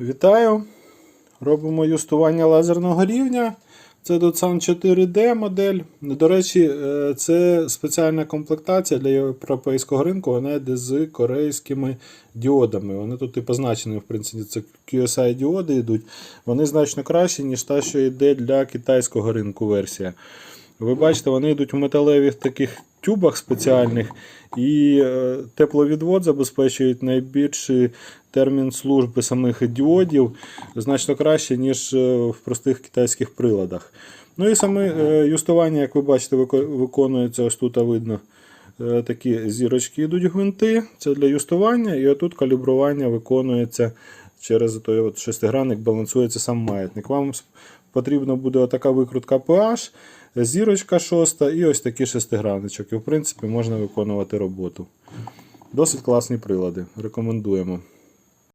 Вітаю! Робимо юстування лазерного рівня. Це Dotsan 4D модель. До речі, е, це спеціальна комплектація для європейського ринку. Вона йде з корейськими діодами. Вони тут і позначені, в принципі, це QSI діоди йдуть. Вони значно кращі, ніж та, що йде для китайського ринку версія. Ви бачите, вони йдуть в металевих таких тюбах спеціальних, і е, тепловідвод забезпечують найбільший термін служби самих діодів значно краще, ніж е, в простих китайських приладах. Ну і саме е, юстування, як ви бачите, виконується ось тут видно. Такі зірочки йдуть гвинти, це для юстування, і отут калібрування виконується через той от шестигранник, балансується сам маятник. Вам потрібна буде така викрутка PH, зірочка шоста і ось такий шестигранничок. І в принципі можна виконувати роботу. Досить класні прилади. Рекомендуємо.